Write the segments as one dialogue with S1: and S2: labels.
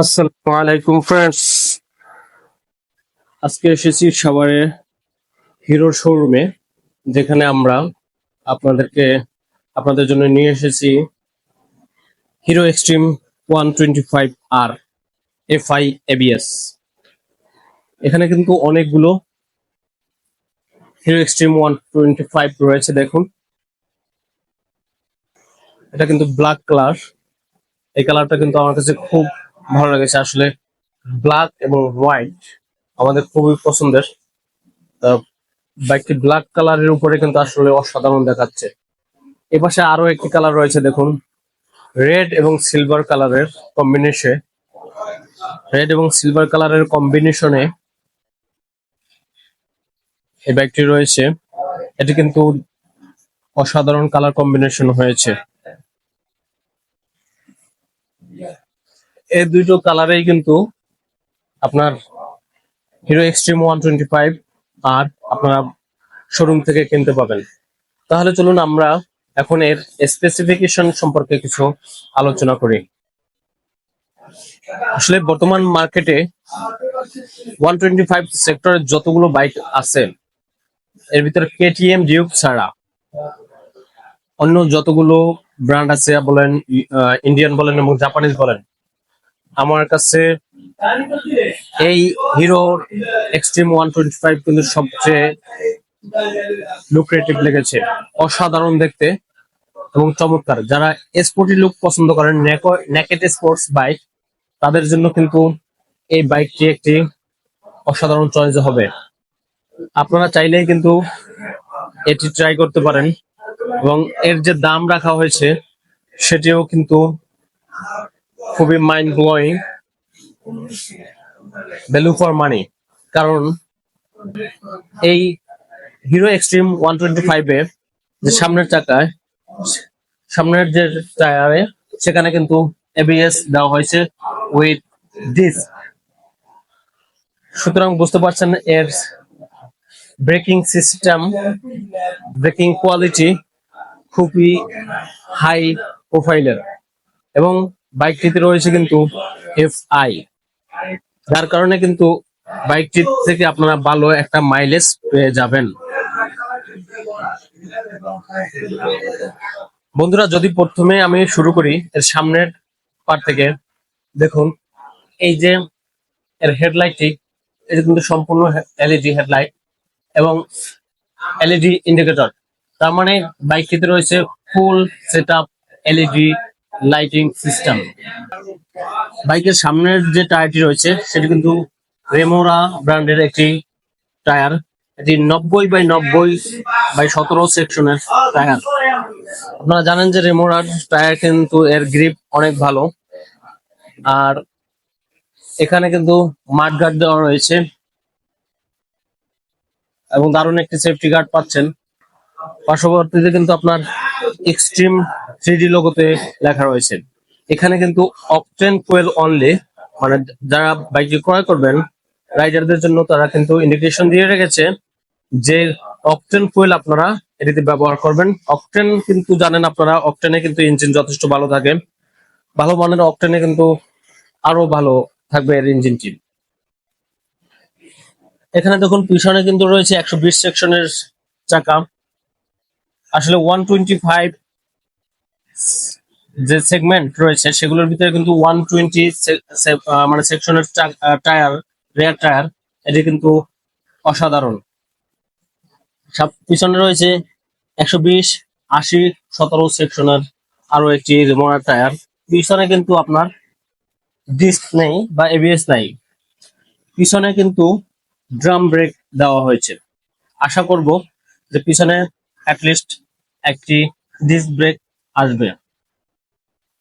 S1: আসসালামু আলাইকুম ফ্রেন্ডস আজকে এসেছি সাভারে হিরোর শোরুমে যেখানে আমরা আপনাদেরকে, আপনাদের জন্য নিয়ে এসেছি Hero Xtreme one twenty five R F I ABS. এখানে কিন্তু অনেকগুলো Hero Xtreme one twenty five রয়েছে, দেখুন। এটা কিন্তু ব্ল্যাক কালার এই কালারটা কিন্তু আমার কাছে খুব ভালো লেগেছে। আসলে ব্ল্যাক এবং হোয়াইট আমাদের খুবই পছন্দের। বাইকটি ব্ল্যাক কালারের উপরে কিন্তু আসলে অসাধারণ দেখাচ্ছে। এ পাশে আরও একটি কালার রয়েছে, দেখুন। রেড এবং সিলভার কালারের কম্বিনেশনে রেড এবং সিলভার কালারের কম্বিনেশনে এই বাইকটি রয়েছে। এটি কিন্তু অসাধারণ কালার কম্বিনেশন হয়েছে। এই দুটো কালারেই কিন্তু আপনার Hero Xtreme one twenty five R আপনারা শোরুম থেকে কিনতে পাবেন। তাহলে চলুন আমরা এখন এর স্পেসিফিকেশন সম্পর্কে কিছু আলোচনা করি। আসলে বর্তমান মার্কেটে ওয়ান টোয়েন্টি ফাইভ সেক্টরের যতগুলো বাইক আছে, এর ভিতরে কেটিএম ডিউক ছাড়া অন্য যতগুলো ব্র্যান্ড আছে বলেন ইন্ডিয়ান বলেন এবং জাপানিজ বলেন আমার কাছে এই Hero Xtreme one twenty five কিন্তু সবচেয়ে লুক্রেটিভ লেগেছে। অসাধারণ দেখতে এবং চমৎকার। যারা স্পোর্টি লুক পছন্দ করেন নেকেট স্পোর্টস বাইক তাদের জন্য কিন্তু এই বাইকটি একটি অসাধারণ চয়েস হবে। আপনারা চাইলেই কিন্তু এটি ট্রাই করতে পারেন এবং এর যে দাম রাখা হয়েছে, সেটিও কিন্তু খুবই mind blowing value for money কারণ এই হিরো এক্সট্রিম ওয়ান টোয়েন্টি ফাইভের যে সামনের চাকায়, সামনের যে টায়ারে, সেখানে কিন্তু এবিএস দেওয়া হয়েছে উইথ ডিস সুতরাং বুঝতে পারছেন এর ব্রেকিং সিস্টেম ব্রেকিং কোয়ালিটি খুবই হাই প্রোফাইলের এবং বাইকটিতে রয়েছে কিন্তু এফ আই যার কারণে কিন্তু বাইকটি থেকে আপনারা ভালো একটা মাইলেজ পেয়ে যাবেন। বন্ধুরা, যদি প্রথমে আমি শুরু করি, এর সামনের পার থেকে, দেখুন, এই যে এর হেডলাইটটি এটা কিন্তু সম্পূর্ণ এলইডি হেডলাইট এবং এলইডি ইন্ডিকেটর তার মানে বাইকটিতে রয়েছে full set up LED lighting system. বাইকের সামনের যে টায়ারটি রয়েছে, সেটি কিন্তু রেমোরা ব্র্যান্ডের একটি টায়ার। এটি নব্বই বাই নব্বই বাই সতেরো সেকশনের টায়ার। আপনারা জানেন যে রেমোরার টায়ার কিন্তু এর গ্রিপ অনেক ভালো। আর এখানে কিন্তু মাঠ গার্ড দেওয়া রয়েছে। এবং দারুণ একটি সেফটি গার্ড পাচ্ছেন। পার্শ্ববর্তীতে কিন্তু আপনার এক্সট্রিম থ্রি লোগোতে লেখা রয়েছে। এখানে কিন্তু অকটেন কোয়েল অনলি মানে যারা বাইকটি ক্রয় করবেন রাইডারদের জন্য তারা কিন্তু ইন্ডিকেশন দিয়ে রেখেছে যে অকটেন ফুয়েল আপনারা এটিতে ব্যবহার করবেন। অকটেন কিন্তু জানেন আপনারা অকটেনে কিন্তু ইঞ্জিন যথেষ্ট ভালো থাকে। ভালো মানের অকটেনে কিন্তু আরও ভালো থাকবে এর ইঞ্জিনটি এখানে দেখুন, পিছনে কিন্তু রয়েছে একশো বিশ সেকশনের চাকা। আসলে ওয়ান টোয়েন্টি ফাইভ যে সেগমেন্ট রয়েছে, সেগুলোর ভিতরে কিন্তু ওয়ান টোয়েন্টি মানে সেকশনের টায়ার রেয়ার টায়ার এটি কিন্তু অসাধারণ। সব পিছনে রয়েছে একশো বিশ, আশি, সতেরো সেকশনের আরও একটি রিমোনার টায়ার পিছনে কিন্তু আপনার ডিস্ক নেই বা এবিএস নাই। পিছনে কিন্তু ড্রাম ব্রেক দেওয়া হয়েছে। আশা করব যে পিছনে অ্যাটলিস্ট একটি ডিস্ক ব্রেক আসবে।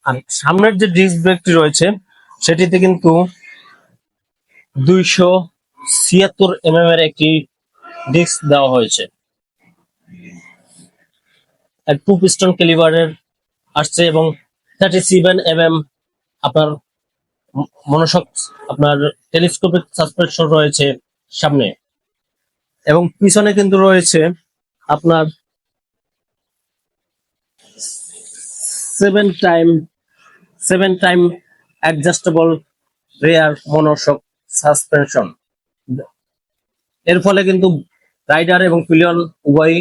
S1: আর সামনের যে ডিস্ক ব্রেকটি রয়েছে, সেটিতে কিন্তু দুইশো ছিয়াত্তর এম এর একটি ডিস্ক দেওয়া হয়েছে। টু পিস্টন ক্যালিবারের আসছে এবং থার্টি সেভেন এম এম আপনার মনোসক, আপনার টেলিস্কোপিক সাসপেনশন রয়েছে সামনে। এবং পিছনে কিন্তু রয়েছে আপনার seven time seven time adjustable rear monoshock suspension এর ফলে কিন্তু রাইডার এবং পিলিয়ন উভয়ই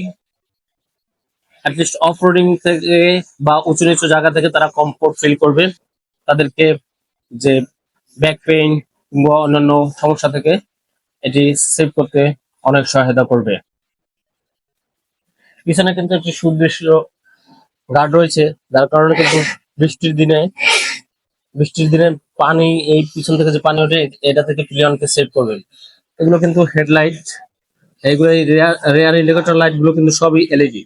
S1: অ্যাটলিস্ট অফ রোডিং থেকে বা উঁচু নিচু জায়গা থেকে তারা কমফোর্ট ফিল করবে। তাদেরকে যে ব্যাক পেইন কিংবা অন্যান্য সমস্যা থেকে এটি সেভ করতে অনেক সহায়তা করবে। পিছনে কিন্তু একটি সুদৃশ্য গার্ড রয়েছে। যার কারণে কিন্তু বৃষ্টির দিনে বৃষ্টির দিনে পানি এই পিছন থেকে যে পানি ওঠে, এটা থেকে প্লিয়নকে সেভ করবে। এগুলো কিন্তু হেডলাইট এইগুলো রেয়ার ইন্ডিকেটর লাইটগুলো কিন্তু সবই এলইডি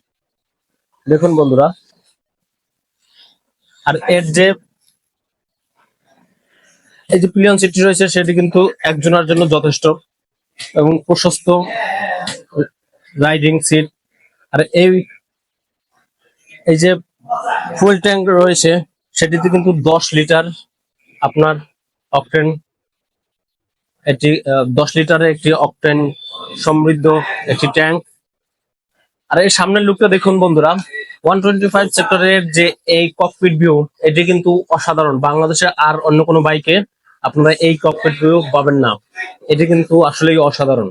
S1: দেখুন বন্ধুরা। আর এর যে, এই যে প্লিয়ন সিটটি রয়েছে, সেটি কিন্তু একজনের জন্য যথেষ্ট এবং প্রশস্ত রাইডিং সিট আর এই এই যে ফুল ট্যাঙ্ক রয়েছে, সেটিতে কিন্তু দশ লিটার আপনার অকটেন একটি দশ লিটারের একটি অকটেন সমৃদ্ধ একটি ট্যাঙ্ক আর এই সামনের লুকটা দেখুন বন্ধুরা ওয়ান টোয়েন্টি ফাইভ সেক্টরের যে এই ককপিট ভিউ এটি কিন্তু অসাধারণ। বাংলাদেশে আর অন্য কোনো বাইকে আপনারা এই ককপিট ভিউ পাবেন না। এটি কিন্তু আসলেই অসাধারণ।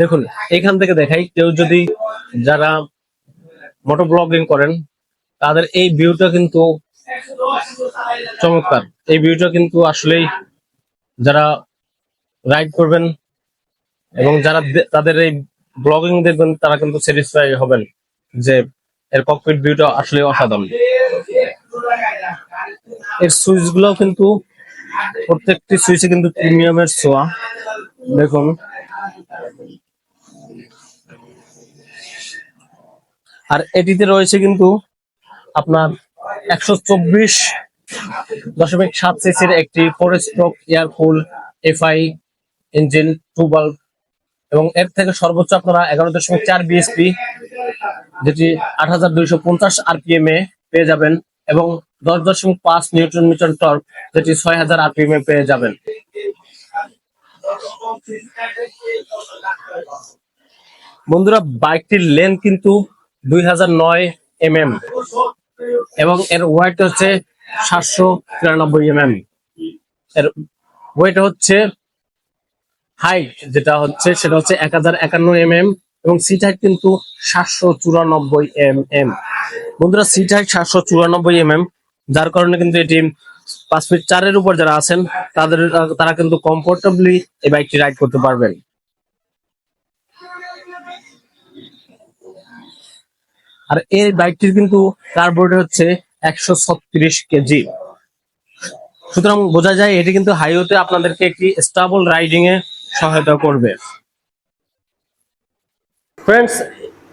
S1: দেখুন, এখান থেকে দেখাই, কেউ যদি যারা মোটর ব্লগিং করেন, তাদের এই ভিউটা কিন্তু চমৎকার। এই ভিউটা কিন্তু আসলেই যারা রাইড করবেন এবং যারা তাদের এই ব্লগিং দেখবেন, তারা কিন্তু স্যাটিসফাই হবেন যে এর ককপিট ভিউটা আসলে অসাধারণ। এর সুইচগুলো কিন্তু প্রত্যেকটি সুইচে কিন্তু প্রিমিয়ামের ছোঁয়া। দেখুন। আর এটিতে রয়েছে কিন্তু আপনার একশো চব্বিশ দশমিক সাত সিসির একটি four stroke air cool FI engine two bulb এবং এর থেকে সর্বোচ্চ আপনারা এগারো দশমিক চার বিএসপি যেটি আট হাজার দুইশো পঞ্চাশ আরপিএম এ পেয়ে যাবেন এবং দশ দশমিক পাঁচ নিউটন মিটার টর্ক, যেটি ছয় হাজার আরপিএম এ পেয়ে যাবেন। বন্ধুরা, বাইকটির লেন্থ কিন্তু দুই হাজার নয় এম এম এবং এর ওয়েট হচ্ছে সাতশো তিরানব্বই এম এম এর ওয়েট হচ্ছে হাইট যেটা হচ্ছে, সেটা হচ্ছে এক হাজার একান্ন এম এম এবং সিট হাইট কিন্তু সাতশো চুরানব্বই এম এম বন্ধুরা সিট হাইট সাতশো চুরানব্বই এম এম যার কারণে কিন্তু এটি পাঁচ ফিট চারের উপর যারা আছেন, তাদের, তারা কিন্তু কমফোর্টেবলি এই বাইকটি রাইড করতে পারবেন। আর এই বাইকটির কিন্তু কার্বোরেট হচ্ছে একশো ছত্রিশ কেজি। সুতরাং বোঝা যায় এটি কিন্তু হাইওয়েতে আপনাদেরকে একটি স্টাবল রাইডিং এ সহায়তা করবে। ফ্রেন্ডস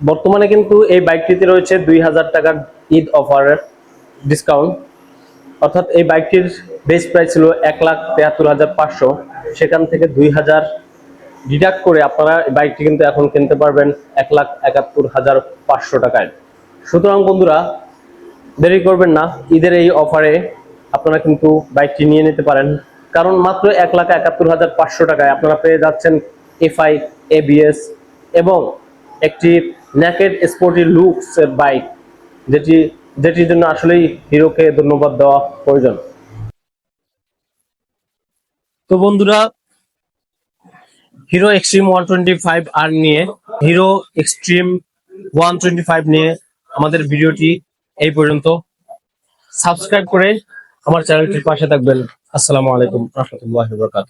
S1: বর্তমানে কিন্তু এই বাইকটিতে রয়েছে দুই হাজার টাকার ঈদ অফারের ডিসকাউন্ট অর্থাৎ এই বাইকটির বেস প্রাইস ছিল এক লাখ তেহাত্তর হাজার পাঁচশো। সেখান থেকে দুই হাজার ডিডাক্ট করে আপনারা বাইকটি কিন্তু এখন কিনতে পারবেন এক লাখ একাত্তর হাজার পাঁচশো টাকায়। সুতরাং বন্ধুরা, দেরি করবেন না, ঈদের এই অফারে আপনারা কিন্তু বাইকটি নিয়ে নিতে পারেন। কারণ মাত্র এক লাখ একাত্তর হাজার পাঁচশো টাকায় আপনারা পেয়ে যাচ্ছেন এফআই এবিএস এবং একটি ন্যাকেড স্পোর্টি লুকস বাইক যেটি যেটির জন্য আসলেই হিরোকে ধন্যবাদ দেওয়া প্রয়োজন। তো বন্ধুরা, Hero Xtreme one twenty five আর নিয়ে, Hero Xtreme one twenty five নিয়ে আমাদের ভিডিওটি এই পর্যন্ত। সাবস্ক্রাইব করে আমার চ্যানেলটির পাশে থাকবেন। আসসালামু আলাইকুম রহমতুল্লাহ বরকাত